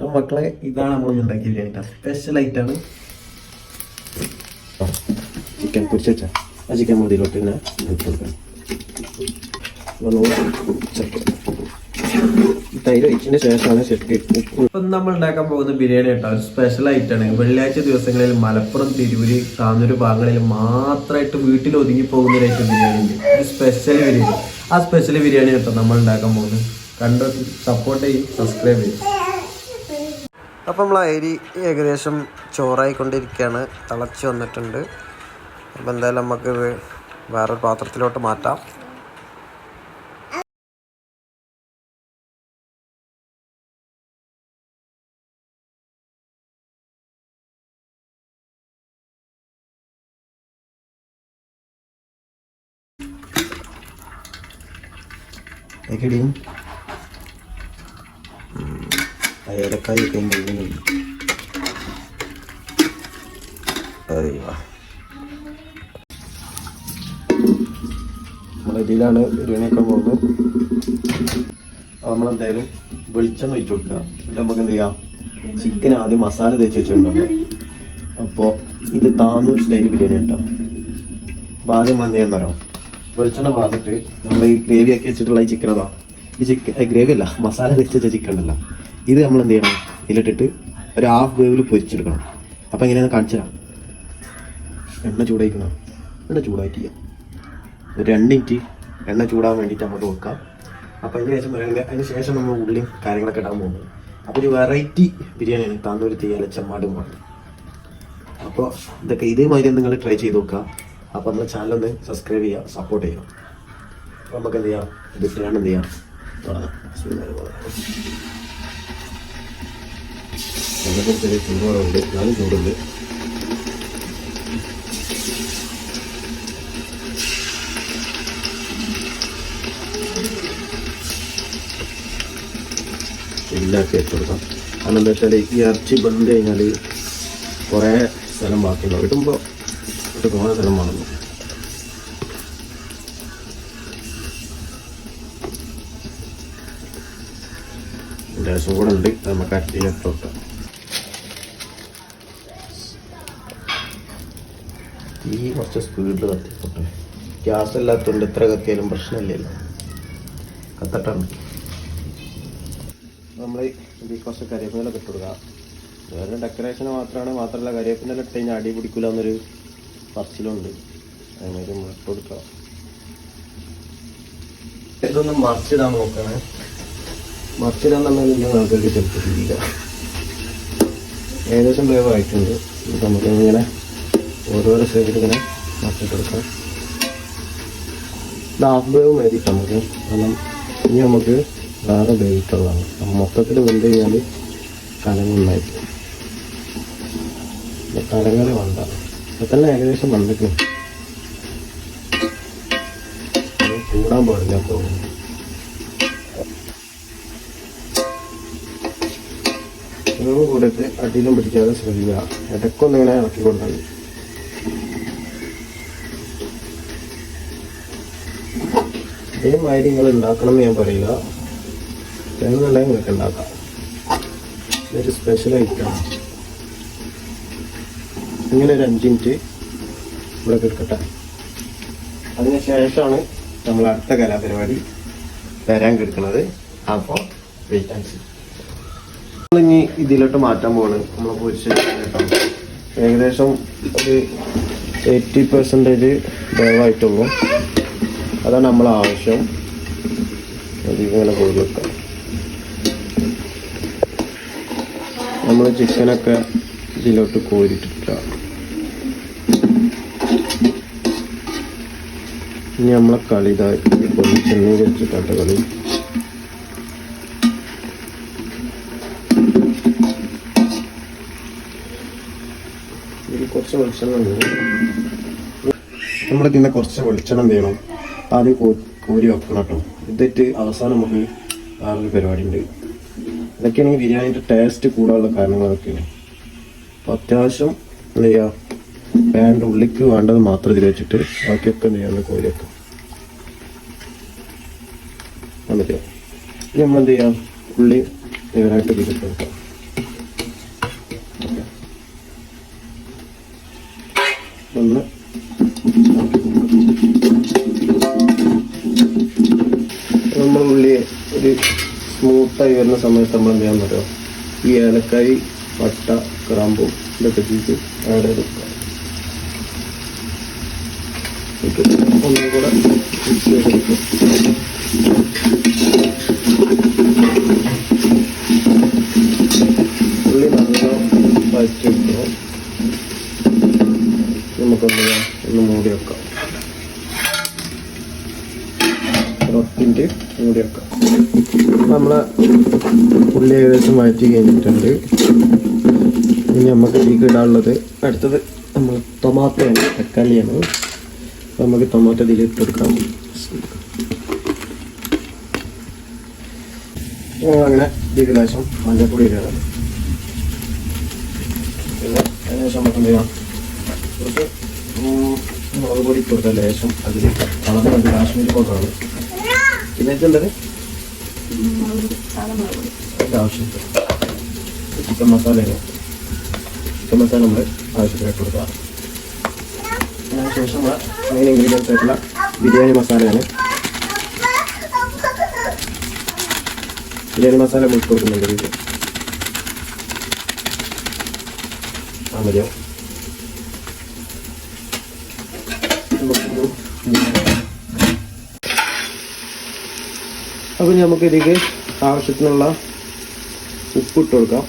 അപ്പോൾ മക്കളെ ഇതാണ് നമ്മൾ ഉണ്ടാക്കിയ ബിരിയാണി സ്പെഷ്യൽ ഐറ്റാണ് ചിക്കൻ പൊരിച്ച ആ ചിക്കൻ മതിയിലോട്ട് തൈര് ശേഷമാണ് ഇപ്പം നമ്മൾ ഉണ്ടാക്കാൻ പോകുന്ന ബിരിയാണി കേട്ടോ ഒരു സ്പെഷ്യൽ ഐറ്റാണ് വെള്ളിയാഴ്ച ദിവസങ്ങളിൽ മലപ്പുറം തിരുവൂര് താന്നൂർ ഭാഗങ്ങളിൽ മാത്രമായിട്ട് വീട്ടിൽ ഒതുങ്ങി പോകുന്ന ഒരു ഐറ്റം ബിരിയാണി ഉണ്ട്. ഒരു സ്പെഷ്യൽ ബിരിയാണി. ആ സ്പെഷ്യൽ ബിരിയാണി കേട്ടോ നമ്മൾ ഉണ്ടാക്കാൻ പോകുന്നത്. കണ്ട് സപ്പോർട്ട് ചെയ്യും സബ്സ്ക്രൈബ് ചെയ്യും. അപ്പം നമ്മൾ അരി ഏകദേശം ചോറായിക്കൊണ്ടിരിക്കുകയാണ് തിളച്ച് വന്നിട്ടുണ്ട്. അപ്പോൾ എന്തായാലും നമുക്കിത് വേറൊരു പാത്രത്തിലോട്ട് മാറ്റാം. ഏക്കടിയും ഏലക്കായി ഒക്കെ ഉണ്ടെങ്കിൽ അറിയാം നമ്മളിതിലാണ് ബിരിയാണിയൊക്കെ പോകുന്നത്. നമ്മളെന്തായാലും വെളിച്ചെണ്ണ ഒഴിച്ചു കൊടുക്കുക. എന്നിട്ട് നമുക്ക് എന്ത് ചെയ്യാം? ചിക്കൻ ആദ്യം മസാല തേച്ച് വെച്ചിട്ടുണ്ടല്ലോ അപ്പോൾ ഇത് താന്നൂർ സ്റ്റൈൽ ബിരിയാണി കേട്ടോ. അപ്പോൾ ആദ്യം വന്നു പറയാം വെളിച്ചെണ്ണ പാർന്നിട്ട് നമ്മൾ ഈ ഗ്രേവി ആക്കി വെച്ചിട്ടുള്ള ഈ ചിക്കൻ അതാ ഈ ചിക്കൻ ഗ്രേവി അല്ല. മസാല തേച്ച് വെച്ച ചിക്കൻ ഉണ്ടല്ലോ. ഇത് നമ്മൾ എന്ത് ചെയ്യണം ഇതിലിട്ടിട്ട് ഒരു ഹാഫ് വേവിൽ പൊരിച്ചെടുക്കണം. അപ്പോൾ എങ്ങനെയാണ് കാണിച്ചു തരാം എണ്ണ ചൂടായിക്കണം? എണ്ണ ചൂടായിട്ട് ചെയ്യാം. ഒരു രണ്ട് മിനിറ്റ് എണ്ണ ചൂടാൻ വേണ്ടിയിട്ട് അങ്ങോട്ട് വെക്കാം. അപ്പോൾ അതിന് ശേഷം അതിന് ശേഷം നമ്മൾ ഉള്ളിയും കാര്യങ്ങളൊക്കെ ഇടാൻ പോകുന്നത്. അപ്പോൾ ഒരു വെറൈറ്റി ബിരിയാണിയാണ് താന്നൂർ തീയാല ചെമ്മാടുമാണ് അപ്പോൾ ഇതൊക്കെ ഇതേമാതിരി നിങ്ങൾ ട്രൈ ചെയ്ത് നോക്കുക. അപ്പോൾ നമ്മുടെ ഒന്ന് സബ്സ്ക്രൈബ് ചെയ്യുക സപ്പോർട്ട് ചെയ്യുക. അപ്പോൾ നമുക്ക് എന്ത് ചെയ്യാം ഇത് എന്ത് ചെയ്യാം തുടങ്ങാം. എണ്ണയ്ക്ക് ചെറിയ ഞാനും ചൂടുണ്ട്. എല്ലാക്കി ഇട്ട് കൊടുക്കാം. കാരണം എന്താ വെച്ചാൽ ഈ ഇറച്ചി ബന്ധം കഴിഞ്ഞാൽ കുറേ സ്ഥലം ബാക്കിയുണ്ടാവും കിട്ടുമ്പോൾ ഇട്ട് കുറേ സ്ഥലം വേണം ലേശം കൂടെ ഉണ്ട്. നമുക്ക് അട്ടിയിലിട്ട് ഈ കുറച്ച് സ്പീഡിൽ കത്തിക്കോട്ടെ ഗ്യാസ് ഇല്ലാത്തതുകൊണ്ട് എത്ര കത്തിയാലും പ്രശ്നമില്ലല്ലോ. കത്തട്ടാണ് നമ്മൾ ഈ കുറച്ച് കരിവേപ്പില ഇട്ട് കൊടുക്കുക വേറെ ഡെക്കറേഷന് മാത്രമാണ്. മാത്രമല്ല കരിവേപ്പില ഇട്ട് കഴിഞ്ഞാൽ അടി പിടിക്കില്ല എന്നൊരു പറച്ചിലുണ്ട്. അതിനൊരു ഇട്ട് കൊടുക്കുക ഇതൊന്ന് മറിച്ചിടാൻ നോക്കണേ. മറിച്ചിടാൻ തന്നെ തിരിയില്ല ഏകദേശം വേവായിട്ടുണ്ട്. നമുക്ക് ഇങ്ങനെ ഓരോരോ സൈഡിൽ ഇങ്ങനെ മാറ്റിട്ടെടുക്കാം ഇത് ഹാഫ് വേവ് മതി നമുക്ക്. കാരണം ഇനി നമുക്ക് വേറെ വേവിട്ടുള്ളതാണ് മൊത്തത്തിൽ വെന്ത് കഴിഞ്ഞാൽ ഉണ്ടായിരിക്കും കലങ്ങൽ വേണ്ട. തന്നെ ഏകദേശം വന്നിട്ട് ചൂടാൻ പാടില്ല തോന്നുന്നു. വേവ് അടിയിലും പിടിക്കാതെ ശ്രദ്ധിക്കുക. ഇടയ്ക്കൊന്നിങ്ങനെ കൊടുത്താൽ മതി. ഇതേമാതിരി നിങ്ങൾ ഉണ്ടാക്കണം ഞാൻ പറയില്ല വേണമെന്നുണ്ടെങ്കിൽ നിങ്ങൾക്ക് ഉണ്ടാക്കാം. ഇതൊരു സ്പെഷ്യൽ ഐറ്റമാണ് ഇങ്ങനെ ഒരു അഞ്ച് മിനിറ്റ് ഇവിടെ കിടക്കട്ടെ. അതിന് ശേഷമാണ് നമ്മൾ അടുത്ത കലാപരിപാടി വരാൻ കിടക്കുന്നത്. അപ്പോൾ വെയിറ്റ് ആൻഡ് സീ ഇനി ഇതിലോട്ട് മാറ്റാൻ പോവാണ്. നമ്മൾ പൊരിച്ചു കേട്ടോ ഏകദേശം ഒരു എയ്റ്റി പെർസെന്റേജ് ദയവായിട്ടുള്ളൂ അതാണ് നമ്മൾ ആവശ്യം. അതിങ്ങനെ കോരി വെക്കാം. നമ്മൾ ചിക്കനൊക്കെ ഇതിലോട്ട് കോരിട്ടിട്ട ഇനി നമ്മളെ കളി ഇതായി ചെന്നൈ വെച്ചിട്ടാട്ട കളി. കുറച്ച് വെളിച്ചെണ്ണ നമ്മുടെ ഇതിന്റെ കുറച്ച് വെളിച്ചെണ്ണ ചെയ്യണം? ആദ്യം കോരി വെക്കണം കേട്ടോ. ഇതിട്ട് അവസാനം നമുക്ക് വേറൊരു പരിപാടി ഉണ്ട്. ഇതൊക്കെയാണ് ബിരിയാണിന്റെ ടേസ്റ്റ് കൂടാനുള്ള കാരണങ്ങളൊക്കെയാണ്. അപ്പോൾ അത്യാവശ്യം എന്ത് ചെയ്യുക പാന്റെ ഉള്ളിക്ക് വേണ്ടത് മാത്രം ഇതിൽ വെച്ചിട്ട് ബാക്കിയൊക്കെ എന്ത് ചെയ്യാൻ കോരി വെക്കാം. എന്നിട്ട് ഇനി നമ്മൾ എന്ത് ചെയ്യാം? ഉള്ളി ഇവരായിട്ട് ഇതിലിട്ട് വെക്കാം വരുന്ന സമയത്ത് നമ്മൾ എന്ത് ചെയ്യാൻ പറ്റുമോ ഈ ഏലക്കായി പട്ട ക്രാമ്പും ഇതൊക്കെ ചെയ്ത് ആഡ് ചെയ്ത് ഒന്നും കൂടെ ഉള്ളി നല്ല വഴറ്റിയെടുക്കണം നമുക്കൊന്ന് ഒന്ന് മൂടി വെക്കാം. റൊട്ടിന്റെ മൂടി വെക്കാം നമ്മൾ ഉള്ളി ഏകദേശം വഴറ്റി കഴിഞ്ഞിട്ടുണ്ട്. ഇനി നമുക്ക് ഇതിലേക്ക് ഇടാനുള്ളത്. അടുത്തത് നമ്മൾ ടൊമാറ്റോയാണ് തക്കാളിയാണ്. അപ്പോൾ നമുക്ക് ടൊമാറ്റോ ഇതിൽ ഇട്ടെടുക്കാം അങ്ങനെ ഇതിലേക്ക് ലേശം മഞ്ഞൾപ്പൊടി ഇടുകയാണ്. പിന്നെ അതിനുശേഷം നമുക്ക് എന്ത് ചെയ്യാം കുറച്ച് മുളക് പൊടി കൊടുത്ത ലേശം അതിലേക്ക് കളർ കാശ്മീരി പൗഡറാണ് പിന്നെ അതിന്റെ ആവശ്യമില്ല ചിക്കൻ മസാല ചിക്കൻ മസാല നമ്മൾ ആവശ്യത്തിനായിട്ട് കൊടുക്കാം അതിനുശേഷം മെയിൻ ഇൻഗ്രീഡിയൻസ് ആയിട്ടുള്ള ബിരിയാണി മസാലയാണ്. ബിരിയാണി മസാല മുഴുക്കി കൊടുക്കുന്നുണ്ട് ഇതിൽ ആ മതിയാവും അപ്പോൾ നമുക്ക് ഇതിലേക്ക് ആവശ്യത്തിനുള്ള ഉപ്പിട്ട് കൊടുക്കാം.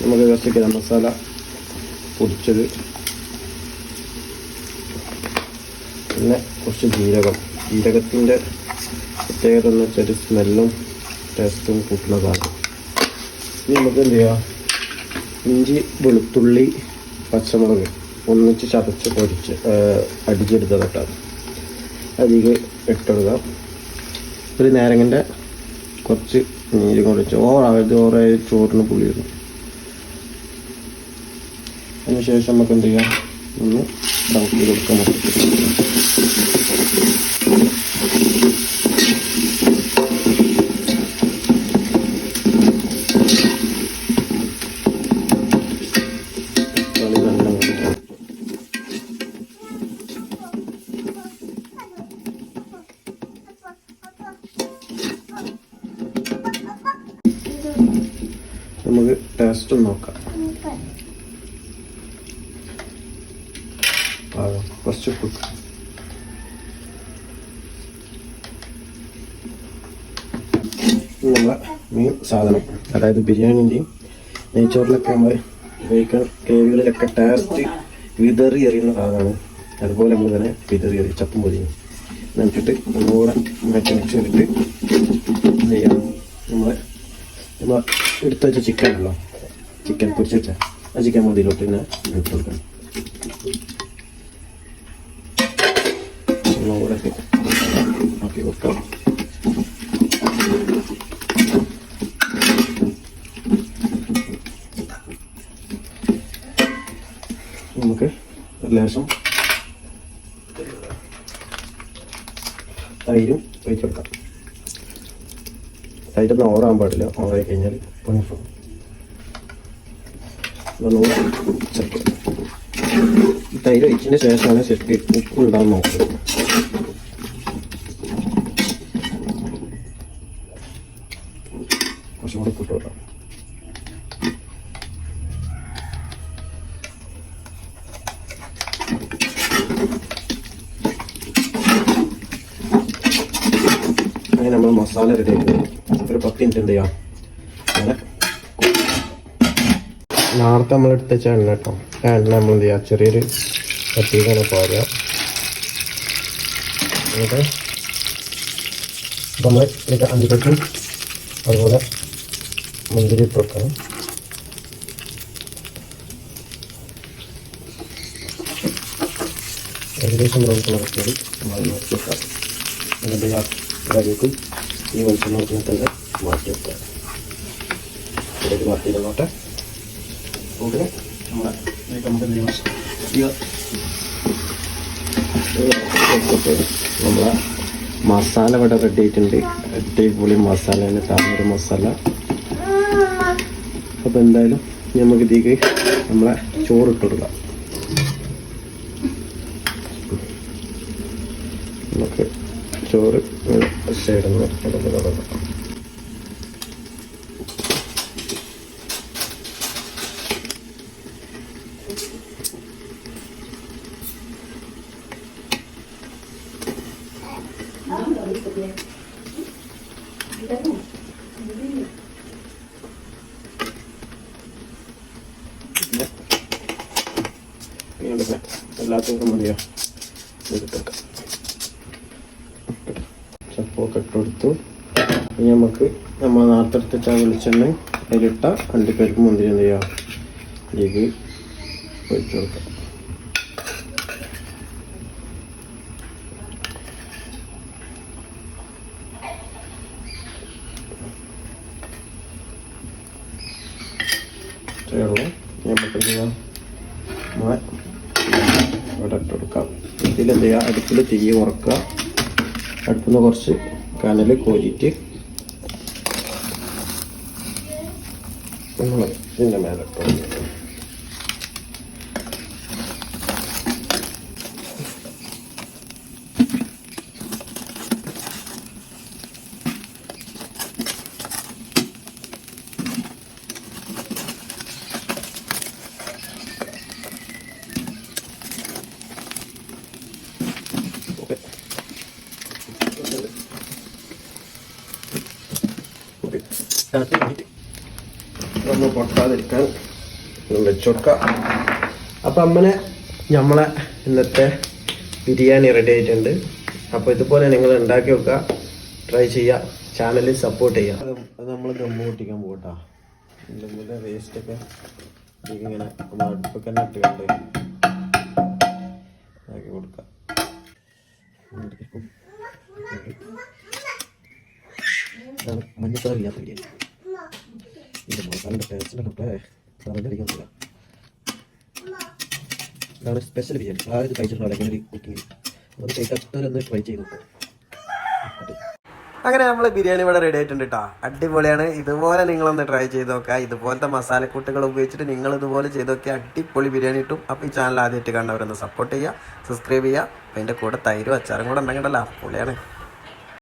നമുക്ക് കുറച്ച് ഗരം മസാല പൊടിച്ചത്. പിന്നെ കുറച്ച് ജീരകം. ജീരകത്തിന്റെ പ്രത്യേകത എന്ന് വെച്ചാൽ സ്മെല്ലും ടേസ്റ്റും കൂട്ടുന്നതാണ്. ഇനി നമുക്ക് എന്ത് ചെയ്യാം? ഇഞ്ചി വെളുത്തുള്ളി പച്ചമുളക് ഒന്നിച്ച് ചതച്ച് പൊരിച്ച് അടിച്ചെടുത്തതൊട്ടാണ് അതിലേക്ക് ഇട്ടെടുക്കാം. ഒരു നാരങ്ങന്റെ കുറച്ച് നീര് കുറച്ച് ഓറായത് ഓറായ ചോറിന് പുളി വരും അതിനുശേഷം നമുക്ക് എന്ത് ചെയ്യാം? ഒന്ന് ഇളക്കി കൊടുക്കാൻ മൊത്തത്തിൽ കളി നല്ല കൊടുക്കാം നമുക്ക് ടേസ്റ്റ് നോക്കാം ആ, ഉപ്പ് നമ്മളെ മെയിൻ സാധനം അതായത് ബിരിയാണിന്റെയും നെയ്ച്ചോറിലൊക്കെ നമ്മൾ ഉപയോഗിക്കാൻ ഗ്രേവികളിലൊക്കെ ടേസ്റ്റ് വിതറി എറിയുന്ന സാധനമാണ്. അതുപോലെ നമ്മൾ തന്നെ വിതറി എറിയും ചപ്പും പൊതിയും. എന്നിട്ട് ഒന്നുകൂടെ മാറ്റി മിക്സ് ചെയ്തിട്ട് ചെയ്യാം? നമ്മൾ നമ്മൾ എടുത്തു വെച്ച ചിക്കൻ ഉണ്ടല്ലോ. ചിക്കൻ പൊരിച്ചിട്ട് ആ ചിക്കൻ മതിയിലോട്ട് ഇങ്ങനെ ഇട്ട് കൊടുക്കണം. ഒന്നുകൂടെ ആക്കി കൊടുക്കാം നമുക്ക് ലേശം തൈരും ഒഴിച്ച് കൊടുക്കാം തൈരൊന്നും ഓറാൻ പാടില്ല. ഓറായി കഴിഞ്ഞാൽ പണിഫും ചേർക്കും ഈ തൈര് ഒഴിച്ചതിന് ശേഷമാണ് ശരിക്കും ഉപ്പ് ഇടാൻ നോക്കുന്നത് കുറച്ചും കൂടി അങ്ങനെ നമ്മൾ മസാല റെഡി ആക്കി ഒരു പത്ത് മിനിറ്റ് ചെയ്യാം നേരത്തെ നമ്മൾ എടുത്ത എണ്ണ കേട്ടോ ആ എണ്ണ നമ്മൾ എന്ത് ചെയ്യുക ചെറിയൊരു കത്തി പോരുക എന്നിട്ട് നമ്മൾ ഇതിലേക്ക് അഞ്ചിപ്പറ്റും അതുപോലെ മുന്തിരി ഇട്ട് വെക്കണം ഏകദേശം കൂടി നമ്മൾ മാറ്റി വെക്കാം. അതിന്റെ ഇതിലേക്ക് ഈ വെളിച്ചെണ്ണ തന്നെ മാറ്റി വെക്കാം. ഇതിലേക്ക് മാറ്റിയിരുന്നോട്ടെ ഓക്കെ. നമ്മുടെ നമുക്ക് എന്ത് ചെയ്യണം നമ്മളെ മസാല ഇവിടെ റെഡി ആയിട്ടുണ്ട്. അടിപൊളി മസാലയാണ് താമര മസാല. അപ്പോൾ എന്തായാലും നമുക്ക് ഇതിലേക്ക് നമ്മളെ ചോറ് ഇട്ട് കൊടുക്കാം. നമുക്ക് ചോറ് സൈഡിൽ നിന്ന് ഇടന്ന് എടുത്തേക്കാം ചപ്പൊക്കെ ഇട്ടെടുത്തു ഇനി നമുക്ക് നമ്മൾ നേരത്തെ വെളിച്ചെണ്ണ അതിലിട്ട അണ്ടിപ്പരിപ്പ് മുന്തിരി എന്ത് ചെയ്യാം ഇതിലേക്ക് ഒഴിച്ചു കൊടുക്കാം ഇത്രയേ ഉള്ളൂ ഇനി നമുക്ക് എന്ത് ചെയ്യാം നമ്മളെ ഇവിടെ ഇട്ട് ഇതിലെന്ത് ചെയ്യുക അടുപ്പിൽ തീ കുറക്കുക അടുപ്പിൽ നിന്ന് കുറച്ച് കനൽ കോരിയിട്ട് നമ്മൾ ഇതിന്റെ മേലെ ഇട്ട്. നമ്മൾ പൊട്ടാതിരിക്കാൻ ഒന്ന് വെച്ച് കൊടുക്കാം. അപ്പം അമ്മനെ നമ്മളെ ഇന്നത്തെ ബിരിയാണി റെഡി ആയിട്ടുണ്ട്. അപ്പോൾ ഇതുപോലെ നിങ്ങൾ ഉണ്ടാക്കി വെക്കുക ട്രൈ ചെയ്യുക. ചാനലിൽ സപ്പോർട്ട് ചെയ്യുക. അത് നമ്മൾ ഗമ്മ പൊട്ടിക്കാൻ പോകട്ടാ ഇതുപോലെ വേസ്റ്റൊക്കെ ഇങ്ങനെ നമ്മൾ അടുപ്പൊക്കെ തന്നെ ഇട്ട് കണ്ട് ആക്കി കൊടുക്കാം. ഇല്ലാത്ത ബിരിയാണി. ഇതാണ് സ്പെഷ്യൽ ബിരിയാണി ആ കഴിച്ചിട്ടുണ്ടോ ഇങ്ങനെ ഒരു അത് ട്രൈ ചെയ്ത് അങ്ങനെ നമ്മൾ ബിരിയാണി ഇവിടെ റെഡി ആയിട്ടുണ്ട് കേട്ടോ അടിപൊളിയാണ്. ഇതുപോലെ നിങ്ങളൊന്ന് ട്രൈ ചെയ്ത് നോക്കുക ഇതുപോലത്തെ മസാലക്കൂട്ടുകൾ ഉപയോഗിച്ചിട്ട് നിങ്ങൾ ഇതുപോലെ ചെയ്ത് നോക്കിയാൽ അടിപൊളി ബിരിയാണി കിട്ടും. അപ്പോൾ ഈ ചാനൽ ആദ്യമായിട്ട് കണ്ടവരൊന്ന് സപ്പോർട്ട് ചെയ്യുക സബ്സ്ക്രൈബ് ചെയ്യുക. അപ്പോൾ കൂടെ തൈരും അച്ചാറും കൂടെ ഉണ്ടെങ്കിലല്ലോ പൊളിയാണ്